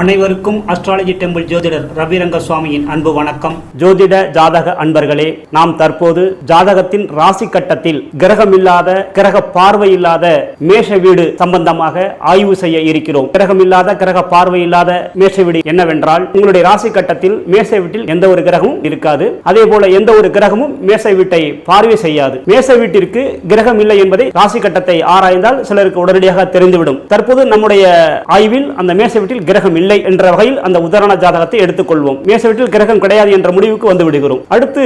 அனைவருக்கும் astrology temple ஜோதிடர் ரவிரங்க சுவாமியின் அன்பு வணக்கம். ஜோதிட ஜாதக அன்பர்களே நாம் தற்போது ஜாதகத்தின் ராசி கட்டத்தில் கிரகமில்லாத கிரக பார்வை இல்லாத மேஷ வீடு சம்பந்தமாக ஆய்வு செய்ய இருக்கிறோம். கிரகமில்லாத கிரக பார்வை இல்லாத மேஷ வீடு என்னவென்றால் உங்களுடைய ராசி கட்டத்தில் மேசை வீட்டில் எந்த ஒரு கிரகமும் இருக்காது. அதே போல எந்த ஒரு கிரகமும் மேசை வீட்டை பார்வை செய்யாது. மேசை வீட்டிற்கு கிரகம் இல்லை என்பதை ராசி கட்டத்தை ஆராய்ந்தால் சிலருக்கு உடனடியாக தெரிந்துவிடும். தற்போது நம்முடைய ஆய்வில் அந்த மேசை வீட்டில் கிரகம் இல்லை என்ற வகையில் அந்த உதாரண ஜாதகத்தை எடுத்துக்கொள்வோம். மேச வீட்டில் கிரகம் கிடையாது என்ற முடிவுக்கு வந்து விடுகிறோம். அடுத்து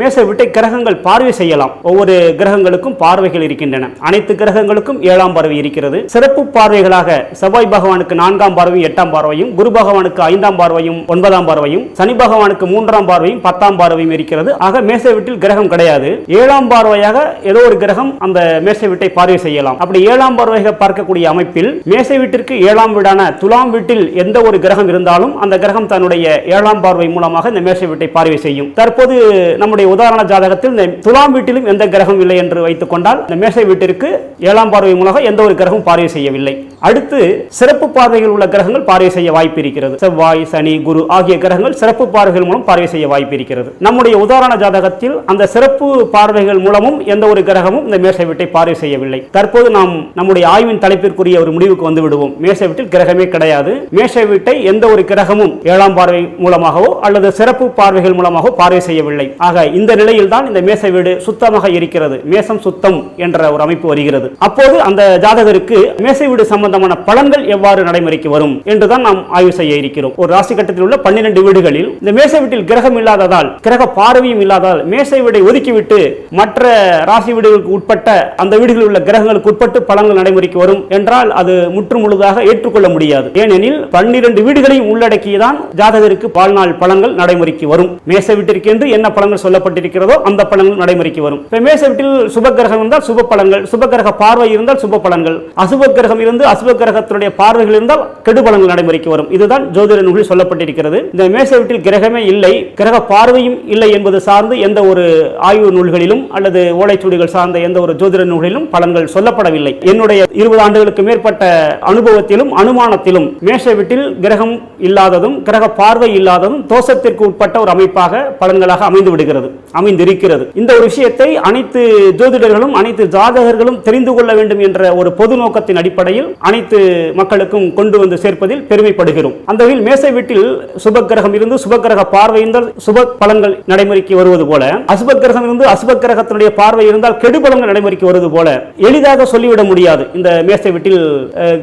மேச வீட்டை கிரகங்கள் பார்வை செய்யலாம். ஒவ்வொரு கிரகங்களுக்கும் பார்வைகள் இருக்கின்றன. அனைத்து கிரகங்களுக்கும் ஏழாம் பார்வை இருக்கிறது. சிறப்பு பார்வைகளாக செவ்வாய் பகவானுக்கு நான்காம் பார்வையும் எட்டாம் பார்வையும் குரு பகவானுக்கு ஐந்தாம் பார்வையும் ஒன்பதாம் பார்வையும் சனி பகவானுக்கு மூன்றாம் பார்வையும் பத்தாம் பார்வையும் இருக்கிறது. ஆக மேச வீட்டில் கிரகம் கிடையாது. ஏழாம் பார்வையாக ஏதோ ஒரு கிரகம் அந்த மேச வீட்டை பார்வை செய்யலாம். அப்படி ஏழாம் பார்வையாக பார்க்கக்கூடிய அமைப்பில் மேச வீட்டிற்கு ஏழாம் வீடான துலாம் வீட்டில் எந்த ஒரு கிரகம் இருந்தாலும் அந்த கிரகம் தன்னுடைய ஏழாம் பார்வை மூலமாக இந்த மேஷ வீட்டை பார்வை செய்யும். தற்போது நம்முடைய உதாரண ஜாதகத்தில் இந்த துலாம் வீட்டிலும் எந்த கிரகம் இல்லை என்று வைத்துக் கொண்டால் இந்த மேஷ வீட்டிற்கு ஏழாம் பார்வை மூலமாக எந்த ஒரு கிரகம் பார்வை செய்யவில்லை. அடுத்து சிறப்பு பார்வைகள் உள்ள கிரகங்கள் பார்வை செய்ய வாய்ப்பு இருக்கிறது. செவ்வாய் சனி குரு ஆகிய கிரகங்கள் சிறப்பு பார்வைகள் மூலம் பார்வை செய்ய வாய்ப்பு இருக்கிறது. நம்முடைய உதாரண ஜாதகத்தில் அந்த சிறப்பு பார்வைகள் மூலமும் எந்த ஒரு கிரகமும் இந்த மேஷ வீட்டை பார்வை செய்யவில்லை. தற்போது நாம் நம்முடைய ஆய்வின் தலைப்பிற்குரிய ஒரு முடிவுக்கு வந்து விடுவோம். மேஷ வீட்டில் கிரகமே கிடையாது. மேஷ வீட்டை எந்த ஒரு கிரகமும் ஏழாம் பார்வை மூலமாகவோ அல்லது சிறப்பு பார்வைகள் மூலமாகவோ பார்வை செய்யவில்லை. ஆக இந்த நிலையில் தான் இந்த மேச வீடு சுத்தமாக இருக்கிறது. மேசம் சுத்தம் என்ற ஒரு அமைப்பு வருகிறது. அப்போது அந்த ஜாதகருக்கு மேச வீடு சம்பந்தமான பலன்கள் எவ்வாறு நடைமுறைக்கு வரும் என்றுதான் நாம் ஆய்வு செய்ய இருக்கிறோம். ஒரு ராசி கட்டத்தில் உள்ள பன்னிரண்டு வீடுகளில் இந்த மேச வீட்டில் கிரகம் இல்லாததால் கிரக பார்வையும் இல்லாததால் மேசை வீடை ஒதுக்கிவிட்டு மற்ற ராசி வீடுகளுக்கு உட்பட்ட அந்த வீடுகளில் உள்ள கிரகங்களுக்கு உட்பட்டு பலன்கள் நடைமுறைக்கு வரும் என்றால் அது முற்று முழுதாக ஏற்றுக்கொள்ள முடியாது. ஏனெனில் பன்னிரண்டு வீடுகளையும் உள்ளடக்கியதான் ஜாதகருக்கு பால்நாள் பழங்கள் நடைமுறைக்கு வரும். மேச வீட்டிற்கு என்று என்ன பழங்கள் சொல்லப்பட்டிருக்கிறதோ அந்த பழங்கள் நடைமுறைக்கு வரும். இப்ப மேச வீட்டில் சுப கிரகம் இருந்தால் சுப பழங்கள் சுப கிரக பார்வை இருந்தால் சுப பலன்கள் அசுப கிரகம் இருந்து அசுப கிரகத்தினுடைய பார்வைகள் இருந்தால் கெடு பலன்கள் நடைமுறைக்கு வரும். இதுதான் ஜோதிட நூலில் சொல்லப்பட்டிருக்கிறது. இந்த மேச வீட்டில் கிரகமே இல்லை கிரக பார்வையும் இல்லை என்பது சார்ந்து எந்த ஒரு ஆய்வு நூல்களிலும் அல்லது ஓலைச்சுவடிகள் சார்ந்த எந்த ஒரு ஜோதிட நூலிலும் பலன்கள் சொல்லப்படவில்லை. என்னுடைய இருபது ஆண்டுகளுக்கு மேற்பட்ட அனுபவத்திலும் அனுமானத்திலும் மேஷ வீட்டில் கிரகம் இல்லாததும் கிரக பார்வை இல்லாததும் தோஷத்திற்கு உட்பட்ட ஒரு அமைப்பாக பலன்களாக அமைந்து விடுகிறது அமைந்திருக்கிறது. இந்த ஒரு விஷயத்தை அனைத்து ஜோதிடர்களும் அனைத்து ஜாதகர்களும் தெரிந்து கொள்ள வேண்டும் என்ற ஒரு பொது நோக்கத்தின் அடிப்படையில் அனைத்து மக்களுக்கும் கொண்டு வந்து சேர்ப்பதில் பெருமைப்படுகிறோம். அந்த வகையில் மேசை வீட்டில் சுப கிரகம் இருந்து சுப கிரக பார்வை இருந்தால் சுப பலன்கள் நடைமுறைக்கு வருவது போல அசுப கிரகம் இருந்து அசுப கிரகத்தினுடைய பார்வை இருந்தால் கெடு பலன்கள் நடைமுறைக்கு வருவது போல எளிதாக சொல்லிவிட முடியாது. இந்த மேசை வீட்டில்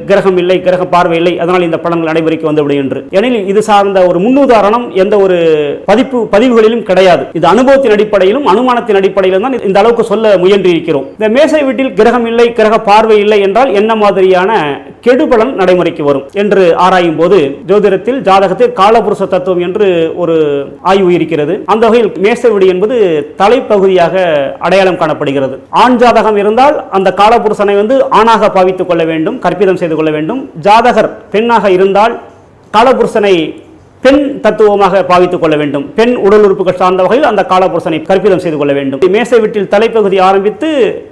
கிரகம் இல்லை கிரக பார்வை இல்லை அதனால் இந்த பலன்கள் நடைமுறைக்கு வந்துவிடும் என்று. ஏனெனில் இது சார்ந்த ஒரு முன்னுதாரணம் எந்த ஒரு பதிப்பு பதிவுகளிலும் கிடையாது. இது அனுபவத்தின் அடிப்படையிலும் அனுமானத்தின் அடிப்படையிலும் தான் இந்த அளவுக்கு சொல்ல முயன்றிருக்கிறோம். இந்த மேசை வீட்டில் கிரகம் இல்லை கிரக பார்வை இல்லை என்றால் என்ன மாதிரியான கெடுபலன் நடைமுறைக்கு வரும் என்று ஆராயும் போது ஜோதிடத்தில் ஜாதகத்தில் காலபுருஷ தத்துவம் என்று ஒரு ஆய்வு இருக்கிறது. அந்த வகையில் மேசை என்பது தலைப்பகுதியாக அடையாளம் காணப்படுகிறது. ஆண் ஜாதகம் இருந்தால் அந்த காலபுருஷனை வந்து ஆணாக பாவித்துக் கொள்ள வேண்டும் கற்பிதம் செய்து கொள்ள வேண்டும். ஜாதகர் பெண்ணாக இருந்தால் காலபுருஷனை பெண் தத்துவமாக பாவித்துக் கொள்ள வேண்டும். பெண் உடல் உறுப்புகள் சார்ந்த வகையில் அந்த காலபுருஷனை கற்பிதம் செய்து கொள்ள வேண்டும். மேசை வீட்டில் தலைப்பகுதி ஆரம்பித்து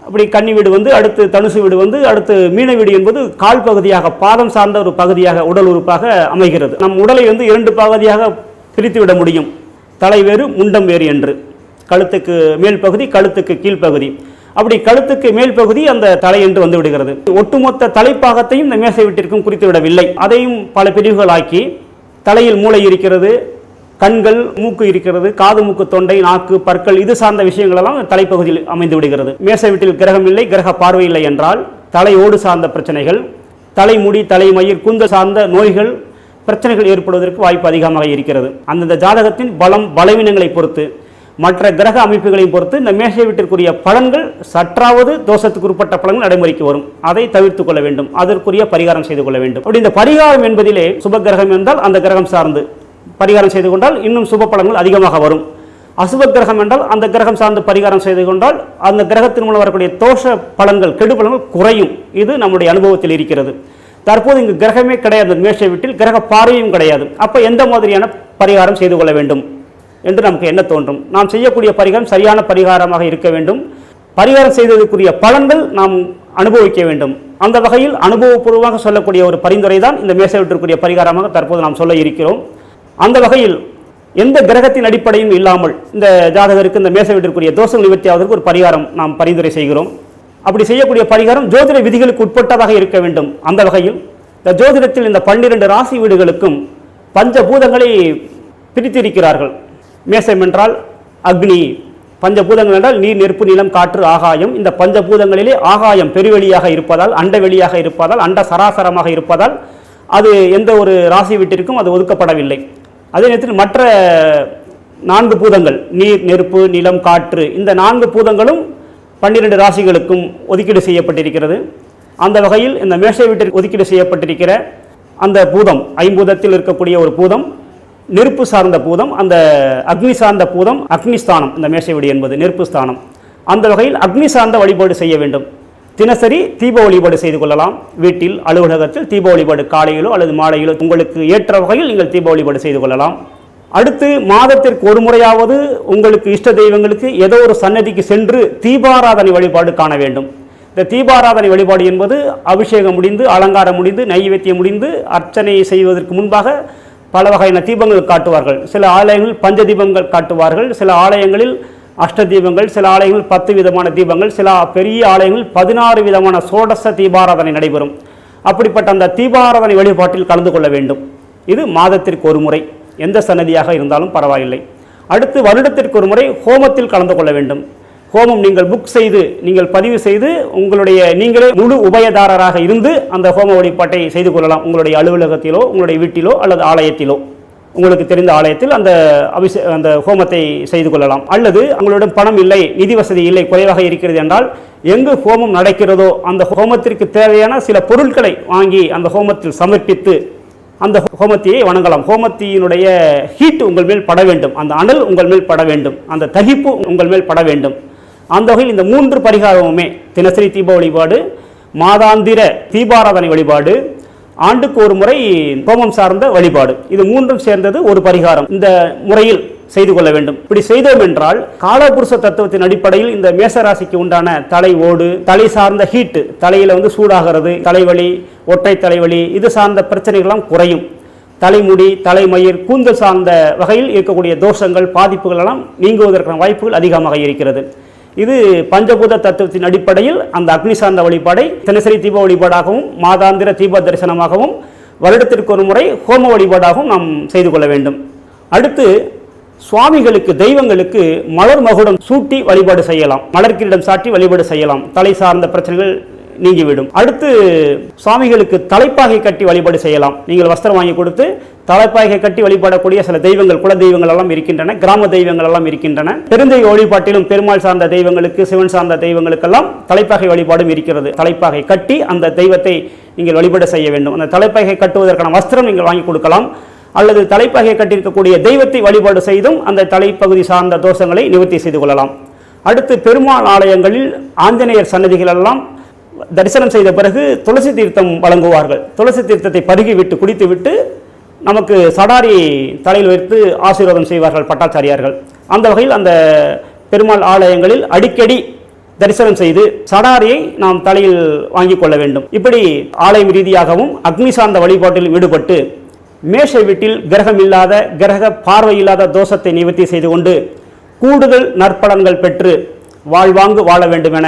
அப்படி கன்னி வீடு வந்து அடுத்து தனுசு வீடு வந்து அடுத்து மீன வீடு என்பது கால் பகுதியாக பாதம் சார்ந்த ஒரு பகுதியாக உடல் உறுப்பாக அமைகிறது. நம் உடலை வந்து இரண்டு பகுதியாக பிரித்து விட முடியும். தலை வேறு முண்டம் வேறு என்று. கழுத்துக்கு மேல் பகுதி கழுத்துக்கு கீழ்ப்பகுதி அப்படி கழுத்துக்கு மேல் பகுதி அந்த தலை என்று வந்து விடுகிறது. ஒட்டுமொத்த தலைப்பாகத்தையும் இந்த மேசை வீட்டிற்கும் குறித்து விடவில்லை அதையும் பல பிரிவுகளாக்கி தலையில் மூளை இருக்கிறது கண்கள் மூக்கு இருக்கிறது காது மூக்கு தொண்டை நாக்கு பற்கள் இது சார்ந்த விஷயங்களெல்லாம் தலைப்பகுதியில் அமைந்து விடுகிறது. மேசை வீட்டில் கிரகம் இல்லை கிரக பார்வை இல்லை என்றால் தலையோடு சார்ந்த பிரச்சனைகள் தலைமுடி தலைமயிர் குந்த சார்ந்த நோய்கள் பிரச்சனைகள் ஏற்படுவதற்கு வாய்ப்பு அதிகமாக இருக்கிறது. அந்தந்த ஜாதகத்தின் பலம் பலவீனங்களை பொறுத்து மற்ற கிரக அமைப்புகளையும் பொறுத்து இந்த மேஷை வீட்டிற்குரிய பலன்கள் சற்றாவது தோஷத்துக்கு உட்பட்ட பலன்கள் நடைமுறைக்கு வரும். அதை தவிர்த்து கொள்ள வேண்டும். அதற்குரிய பரிகாரம் செய்து கொள்ள வேண்டும். அப்படி இந்த பரிகாரம் என்பதிலே சுப கிரகம் என்றால் அந்த கிரகம் சார்ந்து பரிகாரம் செய்து கொண்டால் இன்னும் சுப பலன்கள் அதிகமாக வரும். அசுப கிரகம் என்றால் அந்த கிரகம் சார்ந்து பரிகாரம் செய்து கொண்டால் அந்த கிரகத்தின் மூலம் வரக்கூடிய தோஷ பலன்கள் கெடு பலன்கள் குறையும். இது நம்முடைய அனுபவத்தில் இருக்கிறது. தற்போது இங்கு கிரகமே கிடையாது. மேஷ வீட்டில் கிரக பார்வையும் கிடையாது. அப்போ எந்த மாதிரியான பரிகாரம் செய்து கொள்ள வேண்டும்? என்று நமக்கு என்ன தோன்றும்? நாம் செய்யக்கூடிய பரிகாரம் சரியான பரிகாரமாக இருக்க வேண்டும். பரிகாரம் செய்ததற்குரிய பலன்கள் நாம் அனுபவிக்க வேண்டும். அந்த வகையில் அனுபவபூர்வமாக சொல்லக்கூடிய ஒரு பரிந்துரை தான் இந்த மேசவிட்டிற்குரிய பரிகாரமாக தற்போது நாம் சொல்ல இருக்கிறோம். அந்த வகையில் எந்த கிரகத்தின் அடிப்படையும் இல்லாமல் இந்த ஜாதகருக்கு இந்த மேசவிட்டிற்குரிய தோஷம் நிவர்த்தியாவதற்கு ஒரு பரிகாரம் நாம் பரிந்துரை செய்கிறோம். அப்படி செய்யக்கூடிய பரிகாரம் ஜோதிட விதிகளுக்கு உட்பட்டதாக இருக்க வேண்டும். அந்த வகையில் இந்த ஜோதிடத்தில் இந்த பன்னிரண்டு ராசி வீடுகளுக்கும் பஞ்சபூதங்களை பிரித்திருக்கிறார்கள். மேசம் என்றால் அக்னி. பஞ்சபூதங்கள் என்றால் நீர் நெருப்பு நிலம் காற்று ஆகாயம். இந்த பஞ்சபூதங்களிலே ஆகாயம் பெருவெளியாக இருப்பதால் அண்டவெளியாக இருப்பதால் அண்ட சராசரமாக இருப்பதால் அது எந்த ஒரு ராசி வீட்டிற்கும் அது ஒதுக்கப்படவில்லை. அதே நேரத்தில் மற்ற நான்கு பூதங்கள் நீர் நெருப்பு நிலம் காற்று இந்த நான்கு பூதங்களும் பன்னிரண்டு ராசிகளுக்கும் ஒதுக்கீடு செய்யப்பட்டிருக்கிறது. அந்த வகையில் இந்த மேஷ வீட்டிற்கு ஒதுக்கீடு செய்யப்பட்டிருக்கிற அந்த பூதம் ஐம்பூதத்தில் இருக்கக்கூடிய ஒரு பூதம் நெருப்பு சார்ந்த பூதம் அந்த அக்னி சார்ந்த பூதம் அக்னிஸ்தானம் இந்த மேஷை என்பது நெருப்பு ஸ்தானம். அந்த வகையில் அக்னி சார்ந்த வழிபாடு செய்ய வேண்டும். தினசரி தீப வழிபாடு செய்து கொள்ளலாம். வீட்டில் அலுவலகத்தில் தீப வழிபாடு காலையிலோ அல்லது மாலையிலோ உங்களுக்கு ஏற்ற வகையில் நீங்கள் தீப வழிபாடு செய்து கொள்ளலாம். அடுத்து மாதத்திற்கு ஒரு முறையாவது உங்களுக்கு இஷ்ட தெய்வங்களுக்கு ஏதோ ஒரு சன்னதிக்கு சென்று தீபாராதனை வழிபாடு காண வேண்டும். இந்த தீபாராதனை வழிபாடு என்பது அபிஷேகம் முடிந்து அலங்காரம் முடிந்து நைவேத்தியம் முடிந்து அர்ச்சனை செய்வதற்கு முன்பாக பல வகையான தீபங்கள் காட்டுவார்கள். சில ஆலயங்களில் பஞ்ச தீபங்கள் காட்டுவார்கள். சில ஆலயங்களில் அஷ்ட தீபங்கள் சில ஆலயங்களில் பத்து விதமான தீபங்கள் சில பெரிய ஆலயங்களில் பதினாறு விதமான சோடச தீபாராதனை நடைபெறும். அப்படிப்பட்ட அந்த தீபாராதனை வழிபாட்டில் கலந்து கொள்ள வேண்டும். இது மாதத்திற்கு ஒரு முறை. எந்த சன்னதியாக இருந்தாலும் பரவாயில்லை. அடுத்து வருடத்திற்கு ஒரு முறை ஹோமத்தில் கலந்து கொள்ள வேண்டும். ஹோமம் நீங்கள் புக் செய்து நீங்கள் பதிவு செய்து உங்களுடைய நீங்களே முழு உபயதாரராக இருந்து அந்த ஹோம வழிபாட்டை செய்து கொள்ளலாம். உங்களுடைய அலுவலகத்திலோ உங்களுடைய வீட்டிலோ அல்லது ஆலயத்திலோ. உங்களுக்கு தெரிந்த ஆலயத்தில் அந்த அபிஷே அந்த ஹோமத்தை செய்து கொள்ளலாம். அல்லது உங்களிடம் பணம் இல்லை நிதி வசதி இல்லை குறைவாக இருக்கிறது என்றால் எங்கு ஹோமம் நடக்கிறதோ அந்த ஹோமத்திற்கு தேவையான சில பொருட்களை வாங்கி அந்த ஹோமத்தில் சமர்ப்பித்து அந்த ஹோமத்தியை வணங்கலாம். ஹோமத்தியினுடைய ஹீட் உங்கள் மேல் பட வேண்டும். அந்த அனல் உங்கள் மேல் பட வேண்டும். அந்த தகிப்பு உங்கள் மேல் பட வேண்டும். அந்த வகையில் இந்த மூன்று பரிகாரமுமே தினசரி தீப வழிபாடு மாதாந்திர தீபாராதனை வழிபாடு ஆண்டுக்கு ஒரு முறை ஹோமம் சார்ந்த வழிபாடு. இது மூன்றும் சேர்ந்தது ஒரு பரிகாரம். இந்த முறையில் செய்து கொள்ள வேண்டும். இப்படி செய்தோம் என்றால் காலபுருஷ தத்துவத்தின் அடிப்படையில் இந்த மேசராசிக்கு உண்டான தலை ஓடு தலை சார்ந்த ஹீட்டு தலையில வந்து சூடாகிறது தலைவலி ஒற்றை தலைவலி இது சார்ந்த பிரச்சனைகள்லாம் குறையும். தலைமுடி தலைமயிர் கூந்தல் சார்ந்த வகையில் இருக்கக்கூடிய தோஷங்கள் பாதிப்புகள் எல்லாம் நீங்குவதற்கான வாய்ப்புகள் அதிகமாக இருக்கிறது. இது பஞ்சபூத தத்துவத்தின் அடிப்படையில் அந்த அக்னி சார்ந்த வழிபாடை தினசரி தீப வழிபாடாகவும் மாதாந்திர தீப தரிசனமாகவும் வருடத்திற்கு ஒரு முறை ஹோம வழிபாடாகவும் நாம் செய்து கொள்ள வேண்டும். அடுத்து சுவாமிகளுக்கு தெய்வங்களுக்கு மலர் மகுடம் சூட்டி வழிபாடு செய்யலாம். மலர் கிரீடம் சாட்டி வழிபாடு செய்யலாம். தலை சார்ந்த பிரச்சனைகள் நீங்கிவிடும். அடுத்து சுவாமிகளுக்கு தலைப்பாகை கட்டி வழிபாடு செய்யலாம். நீங்கள் வஸ்திரம் வாங்கி கொடுத்து தலைப்பாகை கட்டி வழிபடக்கூடிய சில தெய்வங்கள் குல தெய்வங்கள் எல்லாம் இருக்கின்றன கிராம தெய்வங்கள் எல்லாம் இருக்கின்றன. பெருந்தெய்வ வழிபாட்டிலும் பெருமாள் சார்ந்த தெய்வங்களுக்கு சிவன் சார்ந்த தெய்வங்களுக்கெல்லாம் தலைப்பாகை வழிபாடும் இருக்கிறது. தலைப்பாகை கட்டி அந்த தெய்வத்தை நீங்கள் வழிபாடு செய்ய வேண்டும். அந்த தலைப்பாகை கட்டுவதற்கான வஸ்திரம் நீங்கள் வாங்கி கொடுக்கலாம். அல்லது தலைப்பாகை கட்டியிருக்கக்கூடிய தெய்வத்தை வழிபாடு செய்தும் அந்த தலைப்பகுதி சார்ந்த தோஷங்களை நிவர்த்தி செய்து கொள்ளலாம். அடுத்து பெருமாள் ஆலயங்களில் ஆஞ்சநேயர் சன்னதிகள் எல்லாம் தரிசனம் செய்த பிறகு துளசி தீர்த்தம் வழங்குவார்கள். துளசி தீர்த்தத்தை பருகி விட்டு குடித்து விட்டு நமக்கு சடாரி தலையில் வைத்து ஆசீர்வாதம் செய்வார்கள் பட்டாச்சாரியார்கள். அந்த வகையில் அந்த பெருமாள் ஆலயங்களில் அடிக்கடி தரிசனம் செய்து சடாரியை நாம் தலையில் வாங்கிக் கொள்ள வேண்டும். இப்படி ஆலயம் ரீதியாகவும் அக்னி சார்ந்த வழிபாட்டில் ஈடுபட்டு மேஷ வீட்டில் கிரகம் இல்லாத கிரக பார்வை இல்லாத தோஷத்தை நிவர்த்தி செய்து கொண்டு கூடுதல் நற்பலன்கள் பெற்று வாழ்வாங்கு வாழ வேண்டும் என